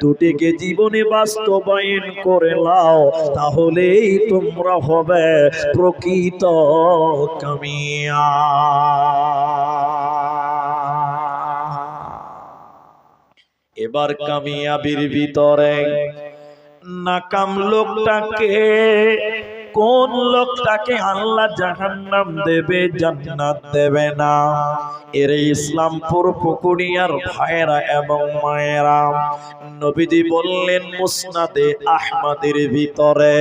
দুটিকে জীবনে বাস্তবায়ন করে নাও, তাহলেই তোমরা হবে প্রকৃত কামিয়া এবার কামিয়াবির ভিতরে নাকাম লোকটাকে কোন লোকটাকে আল্লাহ জাহান্নাম দেবে, জান্নাত দেবে না। এর ইসলামপুর পুকুরিয়ার ভাইরা এবং মায়েরা, নবীজি বললেন, মুসনাদে আহমদের ভিতরে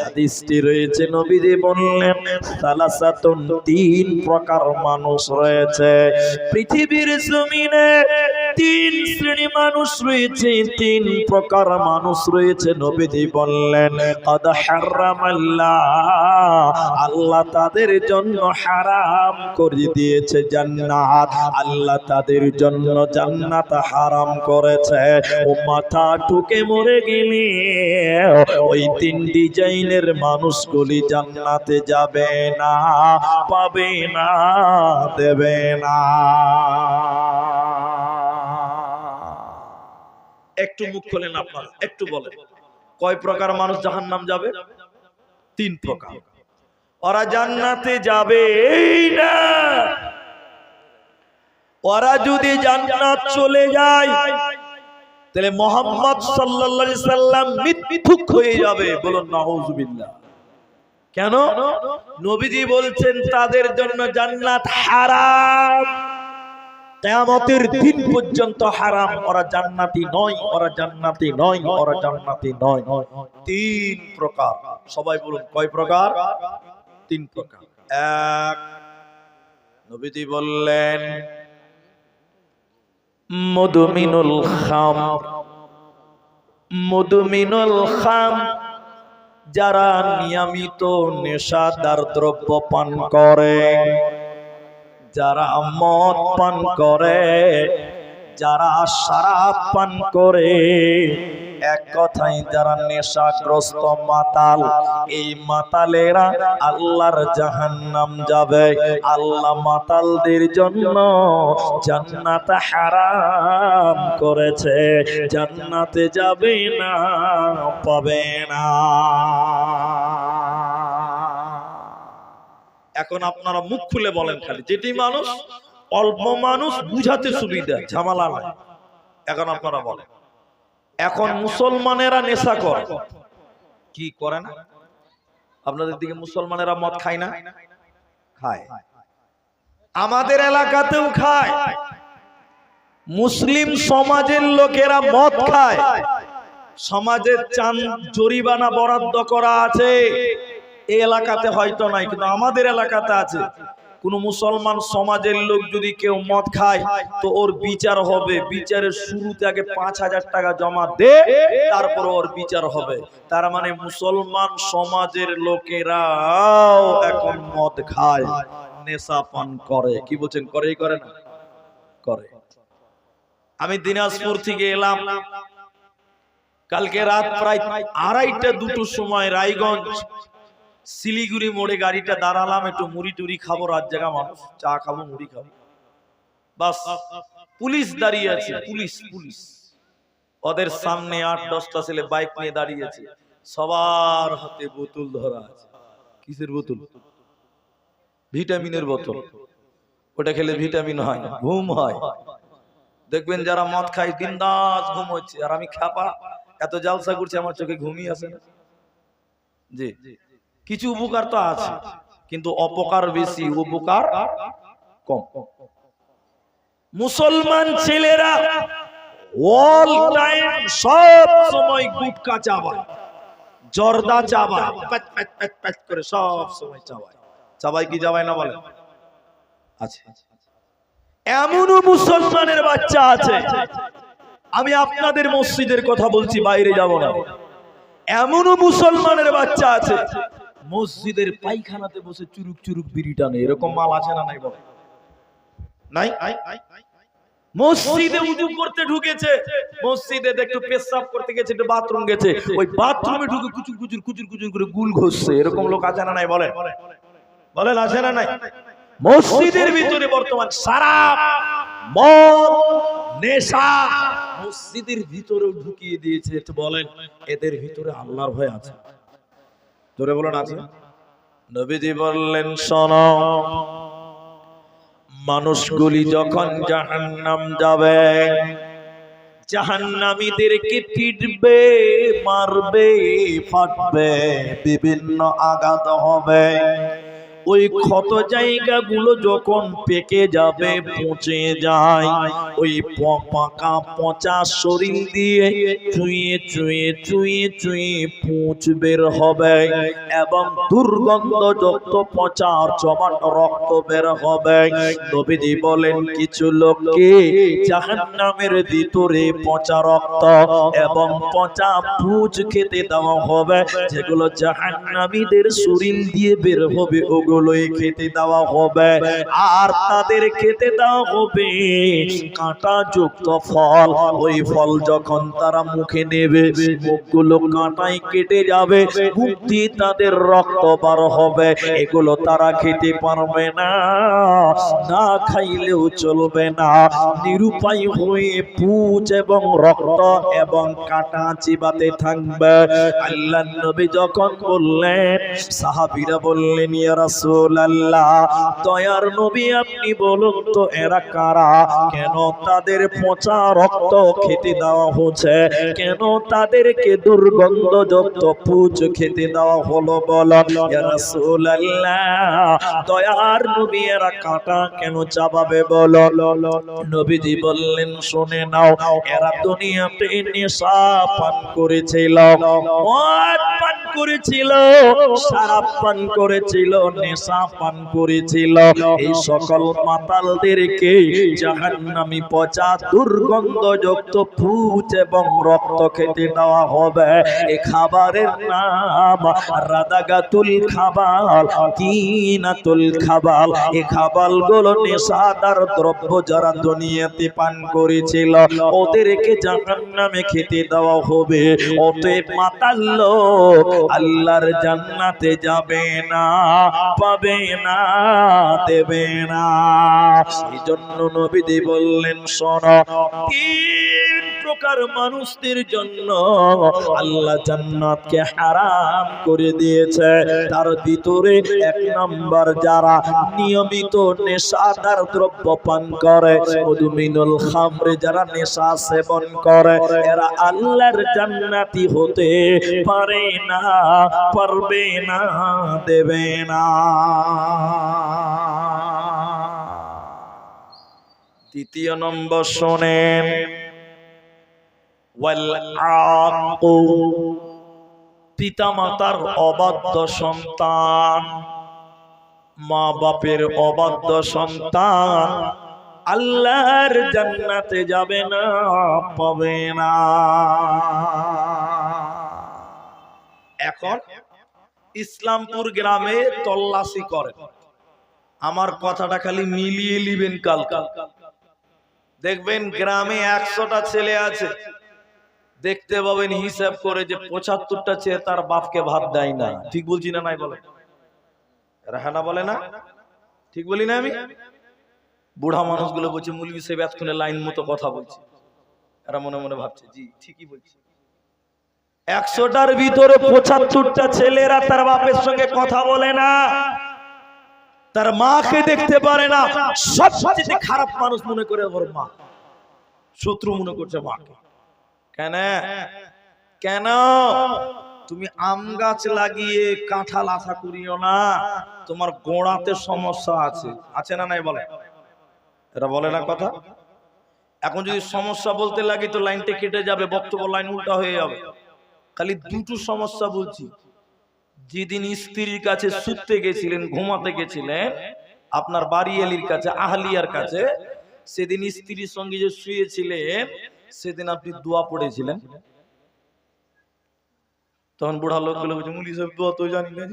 হাদিসটি রয়েছে। নবীজি বললেন, সালাসাতুন তিন প্রকার মানুষ রয়েছে। পৃথিবীর জমিনে তিন শ্রেণি মানুষ রয়েছে, তিন প্রকার মানুষ রয়েছে, নবীজি বললেন আল্লাহ তাদের জন্য হারাম করে দিয়েছে জান্নাত। আল্লাহ তাদের জন্য জান্নাত হারাম করেছে। ও মাথা ঠুকে মরে গেলে ওই তিন ডিজাইনের মানুষগুলি জান্নাতে যাবে না, পাবে না, দেবে না। একটু মুখ খোলেন আপনার, একটু বলেন। কয় প্রকার মানুষ জাহান্নাম যাবে? তিন প্রকার। ওরা জান্নাতে যাবে না। ওরা যদি জান্নাত চলে যায়, তাহলে মোহাম্মদ সাল্লাল্লাহু সাল্লাম মিথ্যুক হয়ে যাবে। বলুন, নাউজুবিল্লাহ। কেন? নবীজি বলছেন, তাদের জন্য জান্নাত হারাম। কিয়ামতের দিন পর্যন্ত হারাম, ওরা জান্নাতি নয়, ওরা জান্নাতি নয়, ওরা জান্নাতি নয়। তিন প্রকার। সবাই বলুন, কয় প্রকার? তিন প্রকার। এক, নবীজি বললেন, মধুমিনুল খাম। মধুমিনুল খাম যারা নিয়মিত নেশাদার দ্রব্য পান করে যারা মদ পান করে, যারা সারাপ পান করে, এক কথাই যারা নেশাগ্রস্ত মাতাল, এই মাতালেরা আল্লাহর জাহান্নাম যাবে। আল্লাহ মাতালদের জন্য জান্নাত হারাম করেছে। জান্নাতে যাবে না, পাবে না। এখন আপনারা মুখ খুলে বলেন খালি, যেটি মানুষ অল্প মানুষ বুঝাতে সুবিধা, ঝামেলা নাই। এখন আপনারা বলেন, এখন মুসলমানেরা নেশা করে। কি করে না? আপনাদের দিকে মুসলমানেরা মদ খায় না? খায়। আমাদের এলাকাতেও খায়। মুসলিম সমাজের লোকেরা মদ খায়। সমাজের চান জরিমানা বরাদ্দ করা আছে। এই এলাকাতে হয়তো নাই, কিন্তু আমাদের এলাকাতে আছে। কোন মুসলমান সমাজের লোক যদি কেউ মদ খায়, তো ওর বিচার হবে। বিচারের শুরুতে আগে পাঁচ হাজার টাকা জমা দে, তারপর ওর বিচার হবে। তার মানে মুসলমান সমাজের লোকেরাও এখন মদ খায়, নেশা পান করে। কি বলছেন, করেই করে না? করে। আমি দিনাজপুর থেকে এলাম। কালকে রাত প্রায় আড়াইটা দুটো সময় রায়গঞ্জ শিলিগুড়ি মোড়ে গাড়িটা দাঁড়ালাম, একটু মুড়ি টুড়ি খাব, রাত জায়গা মানুষ চা খাব, মুড়ি খাব। বাস, পুলিশ দাঁড়িয়ে আছে, পুলিশ পুলিশ। ওদের সামনে আট, দশটা ছেলে বাইক নিয়ে দাঁড়িয়ে আছে। সবার হাতে বোতল ধরা আছে। কিসের বোতল? ভিটামিনের বোতল। ওটা খেলে ভিটামিন হয়, ঘুম হয়। দেখবেন যারা মদ খায় দিনদাস ঘুম হচ্ছে। আর আমি খাপা এত জালসা করছি, আমার চোখে ঘুমিয়ে আসে না। জি। কিছু উপকার তো আছে, কিন্তু অপকার বেশি, উপকার কম। মুসলমান ছেলেরা অল টাইম সব সময় গুটকা চাবায়, জর্দা চাবায় প্যাচ প্যাচ প্যাচ প্যাচ করে সব সময় চাবায়। চাবাই কি যাবায় না বলে এমনও মুসলমানের বাচ্চা আছে, আমি আপনাদের মসজিদের কথা বলছি, বাইরে যাব না। এমনও মুসলমানের বাচ্চা আছে মসজিদের পায়খানাতে বসে চুরুক চুরুক বিড়ি টানে এরকম মাল আছে না নাই বলে? নাই মসজিদে উজু করতে ঢুকেছে। মসজিদে একটু পেশাব করতে গেছে একটু বাথরুম গেছে। ওই বাথরুমে ঢুকে কুচুর কুচুর কুচুর কুচুর করে গুল ঘষছে এরকম লোক আছে না নাই বলে? বলেন আছে না নাই? মসজিদের ভিতরে বর্তমান সারা মদ নেশা মসজিদের ভিতরে ঢুকিয়ে দিয়েছে একটু বলেন এদের ভিতরে আল্লাহর ভয় আছে। জোরে বলুন, আছে? নবীজি বললেন, শোনো, মানুষগুলি যখন জাহান্নাম যাবে জাহান্নামীদেরকে পিটবে মারবে, ফাটবে, বিভিন্ন আঘাত হবে। ওই ক্ষত জায়গাগুলো যখন পেকে যাবে, পচে যায়। ওই পাকা পচা শরীর দিয়ে চুইয়ে চুইয়ে চুইয়ে চুইয়ে পুঁচ বের হবে এবং দুর্গন্ধযুক্ত পচা জমাট রক্ত বের হবে। নবীজি বলেন, কিছু লোককে জাহান্নামের ভিতরে পচা রক্ত এবং পচা পুঁজ খেতে দেওয়া হবে, যেগুলো জাহান্নামীদের শরীর দিয়ে বের হবে। ওগুলোই খেতে দেওয়া হবে। আর তাদের খেতে দেওয়া হবে কাঁটা যুক্ত ফল। ওই ফল যখন তারা মুখে নেবে, মুখগুলো কাঁটাই কেটে যাবে মুখ তাদের রক্ত বার হবে। এগুলো তারা খেতে পারবে না না খাইলেও চলবে না। নিরুপায় হয়ে পুজ এবং রক্ত এবং কাঁটা চিবাতে থাকবে। আল্লাহ নবী যখন বললেন, সাহাবিরা বললেন, ইয়া রাসূলুল্লাহ, দয়ার নবী আপনি বলুন তো এরা কারা? কেন তাদের পচা রক্ত খেতে দেওয়া হচ্ছে? কেন তাদেরকে দুর্গন্ধযুক্ত পুজ খেতে দেওয়া হলো বলুন ইয়া রাসূলুল্লাহ, দয়ার নবী এরা কাটা কেন চাবাবে বলো? নবীজি বললেন, শুনে নাও, এরা দুনিয়াতে নেশা পান করেছিল, মদ পান করেছিল শরাব পান করেছিল নেশা পান করেছিল। এই সকল মাতালদেরকে জাহান্নামী পচা দুর্গন্ধযুক্ত ফুচ এবং রক্ত খেতে দেওয়া হবে। এ খাবারের নাম রাদাগাতুল খাবার কিনাতুল খাবার এই খাবারগুলো নেশাদার দ্রব্য যারা দুনিয়াতে পান করেছিল, ওদেরকে জাহান্নামে খেতে দেওয়া হবে। অতএব মাতাল লোক, আল্লাহর জান্নাতে যাবে না। পাবে না দেবে না। এই জন্য নবীদি বললেন শোনো প্রকার মানুষদের জন্য আল্লাহ জান্নাতকে হারাম করে দিয়েছে। তার ভিতরে এক নম্বর যারা নিয়মিত নেশাদার দ্রব্য পান করে, মধুমিনুল খামরে যারা নেশা সেবন করে, এরা আল্লাহর জান্নাতি হতে পারে না, পারবে না, দেবে না। দ্বিতীয় নম্বর শোনেন পিতামাতার অবাধ্য সন্তান মা বাপের অবাধ্য সন্তান, আল্লাহর জান্নাতে যাবে না পাবে না। এখন ইসলামপুর গ্রামে তল্লাশি করে আমার কথাটা খালি মিলিয়ে নিবেন কাল কাল দেখবেন গ্রামে একশোটা ছেলে আছে। দেখতে পাবেন হিসাব করে যে পঁচাত্তরটা চেয়ে তার বাপকে ভাত দেয় না ঠিক বলছি না নাই বলে? রাহানা বলে না? ঠিক বলি না আমি? বুড়া মানুষগুলো বলছে, মুলবি সে এতক্ষণে লাইন মতো কথা বলছে। এরা মনে মনে ভাবছে, জি, ঠিকই বলছে। একশোটার ভিতরে পঁচাত্তরটা ছেলেরা তার বাপের সঙ্গে কথা বলে না। তার মাকে দেখতে পারে না। সবচেয়ে খারাপ মানুষ মনে করে ওর মা। শত্রু মনে করছে মাকে। কেন? কেন? তুমি আম গাছ লাগিয়ে কাঁঠাল আশা করিও না। তোমার গোড়াতে সমস্যা আছে। আছে না নাই বলে? এটা বলে না কথা? এখন যদি সমস্যা বলতে লাগি তো লাইনটা কেটে যাবে, বক্তব্য লাইন উল্টা হয়ে যাবে। খালি দুটো সমস্যা বলছি। যেদিন স্ত্রীর কাছে শুতে গেছিলেন, ঘুমাতে গেছিলেন, আপনার বাড়ি বাড়িয়ালির কাছে, আহলিয়ার কাছে, সেদিন স্ত্রীর সঙ্গে যে শুয়েছিলেন সেদিন আপনি দোয়া পড়েছিলেন। তখন বুড়া লোকগুলো বলছে, মুলি সাহেব, দোয়া তো জানি না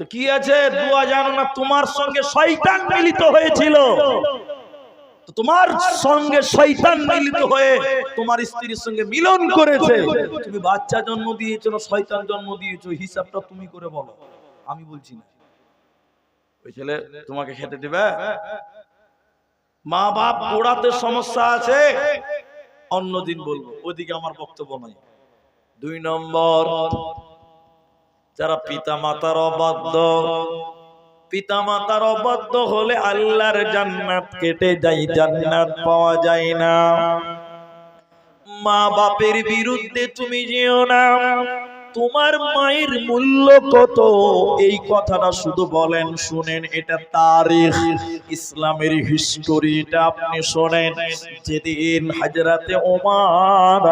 তো কি আছে? দোয়া জানো না, তোমার সঙ্গে শয়তান মিলিত হয়েছিল। তোমার সঙ্গে শয়তান মিলিত হয়ে তোমার স্ত্রীর সঙ্গে মিলন করেছে। তুমি বাচ্চা জন্ম দিয়েছ না শয়তান জন্ম দিয়েছ, হিসাবটা তুমি করে বলো। আমি বলছি না। ওই ছেলে তোমাকে খেতে দিবে? মা বাপ পোড়াতে সমস্যা আছে? অন্যদিন বলব, ওইদিকে আমার বক্তব্য নাই। দুই নম্বর, যারা পিতা মাতার অবাধ্য পিতা মাতার অবাধ্য হলে আল্লাহর জান্নাত কেটে যায়, জান্নাত পাওয়া যায় না। মা বাপের বিরুদ্ধে তুমি যেও না। তোমার মায়ের মূল্য কত? এই কথাটা শুধু বলেন শুনেন এটা তারিখ ইসলামের হিস্টোরি এটা আপনি শোনেন। যেদিন হাজরাতে ওমার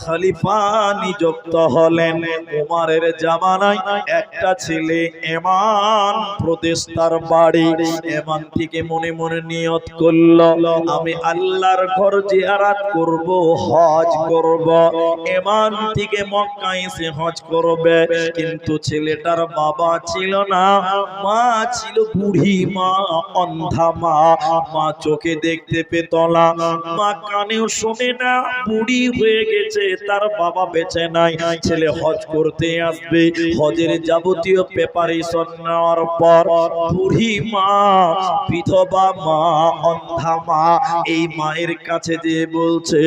খালিফা নিযুক্ত হলেন ওমারের জামানায় একটা ছেলে এমান প্রদেশ তার বাড়ি এমান থেকে মনে মনে নিয়ত করল আমি আল্লাহর ঘর জিয়ারাত করব হজ করব। এমান থেকে মক্কা এসে হজ করবে, কিন্তু ছেলেটার বাবা ছিল না। মা ছিল বুড়ি, মা অন্ধা মা। মা চোখে দেখতে পেত না। মা কানেও শোনে না। বুড়ি হয়ে গেছে, তার বাবা বেঁচে নাই। ছেলে হজ করতে আসবে। হজের যাবতীয় প্রেপারেশন নেওয়ার পর বুড়ি মা, বিধবা মা, অন্ধা মা, এই মায়ের কাছে যে বলছে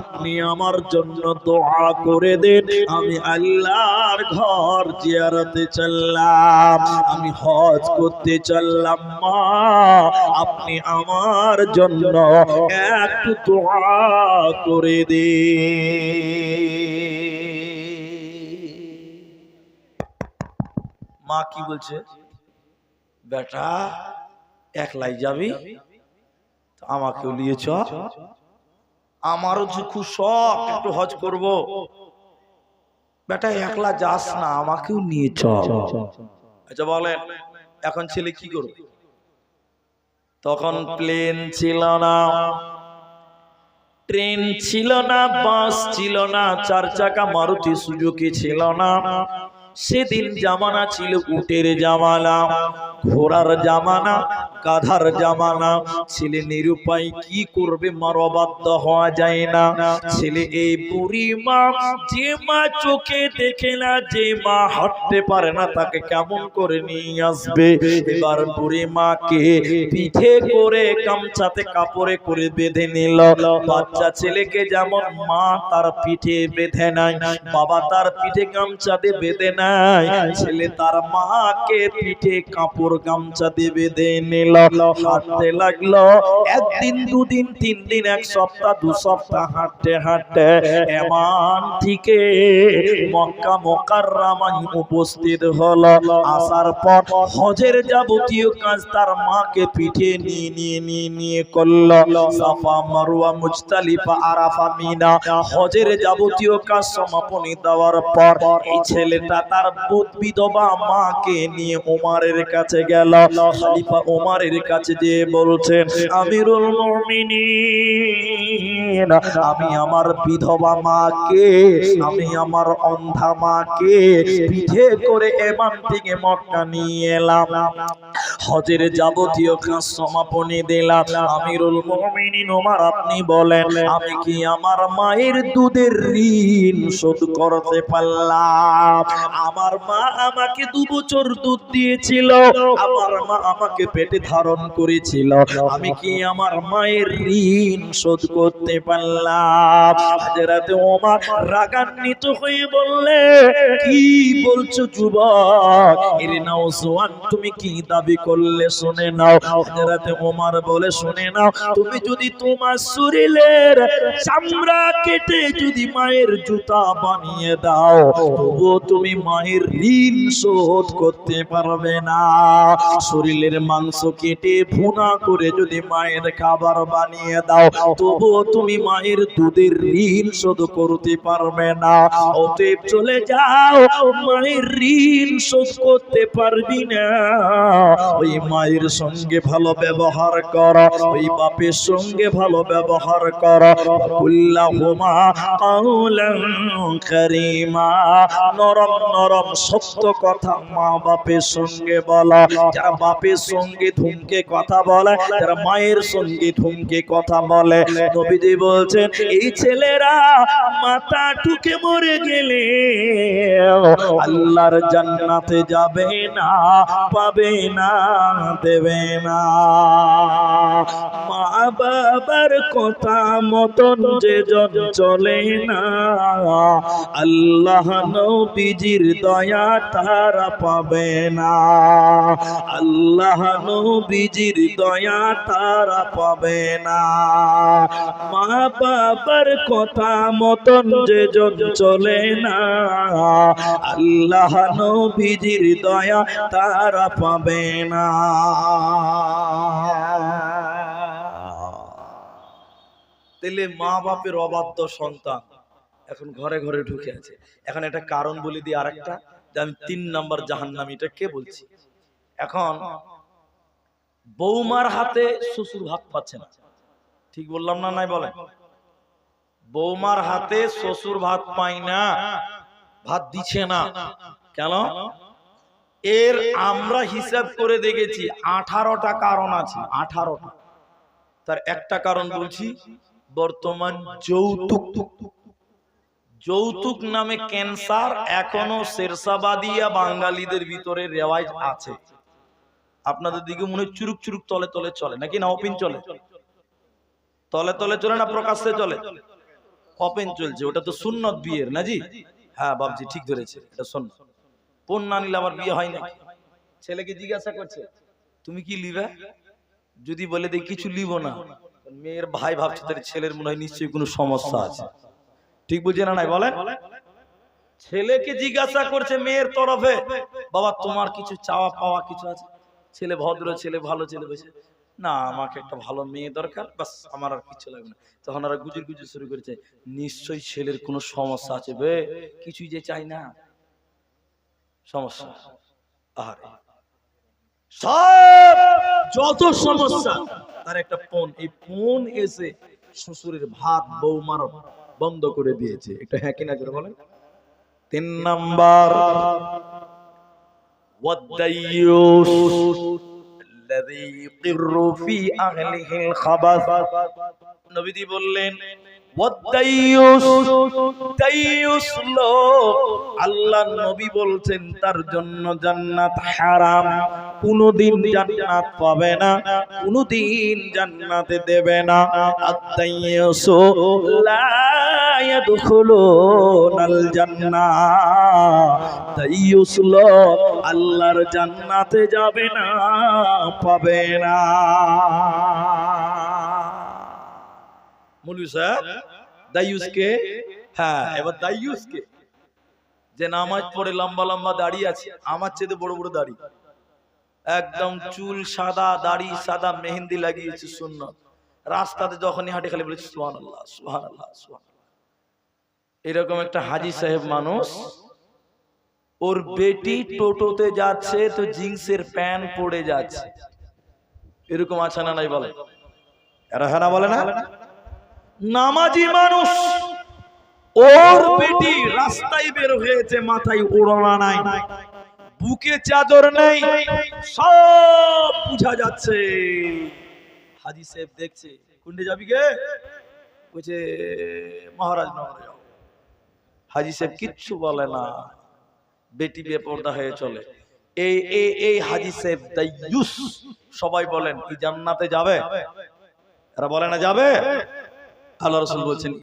আপনি আমার জন্য দোয়া করে দেন। আমি আল্লাহর ঘর জিয়ারতে চললাম। আমি হজ করতে চললাম, মা। আপনি আমার জন্য একটু দোয়া করে দে মা কি বলছে? বেটা, একলাই যাবি? আমাকেও নিয়ে চ। আমারও যে খুব শখ, একটু হজ করব। বেটা, একলা যাস না, আমাকেও নিয়ে চল। আচ্ছা বলেন, এখন ছেলে কি করবে? তখন প্লেন ছিল না, ট্রেন ছিল না, বাস ছিল না, চার চাকা মারুতি সুজুকি ছিল না। সেদিন জামানা ছিল উটের জামানা ঘোড়ার জামানা গাধার জামানা। ছেলে নিরুপায় কি করবে মার হওয়া যায় না। ছেলে এই বুড়ি মা, যে মা চোখে দেখে না, যে মা হাঁটতে পারে না, তাকে কেমন করে নিয়ে আসবে? এবার বুড়ি মাকে পিঠে করে গামছাতে কাপড়ে করে বেঁধে নিল। বাচ্চা ছেলেকে যেমন মা তার পিঠে বেঁধে নাই, বাবা তার পিঠে গামছাতে বেঁধে নাই, ছেলে তার মাকে পিঠে কাপড় গামছা দিয়ে বেঁধে হাঁটতে লাগল। একদিন, দুদিন তিন দিন এক সপ্তাহ, দু সপ্তাহ হাঁটতে হাঁটতে এমান থেকে মক্কা মোকাররামায় উপস্থিত হলো। আসার পর হজের যাবতীয় কাজ তার মাকে পিঠে নিয়ে নিয়ে নিয়ে নিয়ে করল। সাফা মারুয়া মুজতালিফা, আরাফা, মিনা হজের যাবতীয় কাজ সমাপনী দেওয়ার পর এই ছেলেটা তার বুধ বিধবা মাকে নিয়ে ওমারের কাছে গেল। খলিফা ওমারের কাছে যে বলছেন, আমিরুল মুমিনিন, আমি আমার বিধবা মাকে, আমি আমার অন্ধা মাকে পিঠে করে এমান থেকে মক্কা নিয়ে এলাম। হজের যাবতীয় কাজ সমাপনী দিলাম। আমিরুল মুমিনিন ওমর, আপনি বলেন, আমি কি আমার মায়ের দুধের ঋণ শোধ করতে পারলাম? আমার মা আমাকে দু বছর দুধ দিয়েছিল। আমার মা আমাকে পেটে ধারণ করেছিল। আমি কি আমার মায়ের ঋণ শোধ করতে পারলাম? হাজরাতে ওমর রাগান্বিত হয়ে বললে, কি বলছো যুবক? এর নাও জোয়ান, তুমি কি দাবি করলে শুনে নাও। হাজরাতে ওমর বলে, শুনে নাও, তুমি যদি তোমার শরীরের চামড়া কেটে যদি মায়ের জুতা বানিয়ে দাও, তবুও তুমি মায়ের ঋণ শোধ করতে পারবে না। শরীরের মাংস কেটে ভুনা করে যদি মায়ের খাবার বানিয়ে দাও, তবুও তুমি মায়ের দুধের ঋণ শোধ করতে পারবে না। অতএব চলে যাও, মায়ের ঋণ শোধ করতে পারবি না। ওই মায়ের সঙ্গে ভালো ব্যবহার কর, ওই বাপের সঙ্গে ভালো ব্যবহার কর। কুল্লাহুমা কাউলান কারীমা। নরম নরম সত্য কথা মা বাপের সঙ্গে বলা। যারা বাপের সঙ্গে ধোঁয়া ঠুমকে কথা বলে, যারা মায়ের সঙ্গে ঠুমকে কথা বলে, নবীজি বলছেন, এই ছেলেরা মাথা ঠুকে মরে গেলে আল্লাহর জান্নাতে যাবে না, পাবে না, দেবে না। মা বাবার কথা মতন যে জন চলে না, আল্লাহ নবীজির দয়া তারা পাবে না। আল্লাহ নবীজির দয়া তারা পাবে না। মা বাবার কথা মতন যে জন চলে না, আল্লাহ নবীজির দয়া তারা পাবে না। তাহলে মা বাপের অবাধ্য সন্তান এখন ঘরে ঘরে ঢুকে আছে। এখন একটা কারণ বলে দিই আরেকটা, যে আমি তিন নাম্বার জাহান্নামী এটা কে বলছি? এখন বৌমার হাতে শ্বশুর ভাত পাচ্ছে না। ঠিক বললাম না নাই বলে বৌমার হাতে শ্বশুর ভাত পাই না, ভাত দিচ্ছে না। কেন? এর আমরা হিসাব করে দেখেছি, আঠারোটা কারণ আছে, আঠারোটা। তার একটা কারণ বলছি, বর্তমান যৌতুক। যৌতুক নামে ক্যান্সার এখনও শেরসাবাদিয়া বাঙালিদের ভিতরে রেওয়াজ আছে। আপনাদের দিকে মনে হয় চুরুক চুরুক তলে তলে চলে, নাকি না ওপেন চলে? তলে তলে চলে না প্রকাশ্যে চলে? ওপেন চলছে, ওটা তো সুন্নত বিয়ের না জি হ্যাঁ বাবজি ঠিক ধরেছে, এটা সুন্নত। কোন না নিলে আমার বিয়ে হয় না ছেলেকে জিজ্ঞাসা করছে, তুমি কি লিবে? যদি বলে দেয় কিছু লিব না। মেয়ের ভাই ভাবছে তার ছেলের মনে হয় নিশ্চয়ই কোনো সমস্যা আছে। ঠিক বুঝে না নাই, বলেন? ছেলেকে জিজ্ঞাসা করছে মেয়ের তরফে, বাবা, তোমার কিছু চাওয়া পাওয়া কিছু আছে? ছেলে ভদ্র, ছেলে ভালো, ছেলে বসে না, আমাকে একটা ভালো মেয়ে দরকার বাস আমার আর কিছু লাগবে না। তখন আর গুজুর গুজুর শুরু করেছে, নিশ্চয়ই ছেলের কোনো সমস্যা আছে বে, কিছুই যে চাই না। সমস্যা? আহারে। সব, যত সমস্যা। তার একটা ফোন, এই ফোন এসে শ্বশুরের ভাত বৌমার বন্ধ করে দিয়েছে। একটা হ্যাঁ কিনা করে বলেন? তিন নাম্বার। والديوس الذي يقر في أهله الخبث নবীজি বললেন ওয়াদ্দাইয়ুস দাইয়ুস লোক আল্লাহ নবী বলছেন তার জন্য জান্নাত হারাম কোনদিন জান্নাত পাবে না কোনদিন জান্নাতে দেবে না আদাইয়ুস লা আল্লাহর জান্নাতে যাবে না, পাবে না। মৌলভী সাহেব দাইয়ুসকে হ্যাঁ এবার দাইয়ুসকে যে নামাজ পড়ে লম্বা লম্বা দাড়ি আছে, আমার চেয়ে বড় বড় দাড়ি। একদম চুল সাদা, দাড়ি সাদা, মেহেন্দি লাগিয়েছে শূন্য রাস্তাতে যখনই হাঁটে খালি বলেছে সুহান আল্লাহ সুহান আল্লাহ সুহান এরকম একটা হাজি সাহেব মানুষ ওর বেটি টোটোতে যাচ্ছে, তো জিন্সের প্যান্ট পড়ে যাচ্ছে। এরকম আছে না নাই বলে? এরা হ্যাঁ বলে না? নামাজি মানুষ, ওর বেটি রাস্তায় বের হয়েছে, মাথায় ওড়না নাই, বুকে চাদর নেই, সব বুঝা যাচ্ছে। হাজি সাহেব দেখছে কুন্ডে যাবি গে বলছে, মহারাজ নগরে হাজি সাহেব কিচ্ছু বলে না। বেটি বেপর্দা হয়ে চলে। এই এই এই হাজি সাহেব দাইয়ুস সবাই বলেন কি জান্নাতে যাবে। এরা বলে না যাবে? আল্লাহ রসুল বলছেন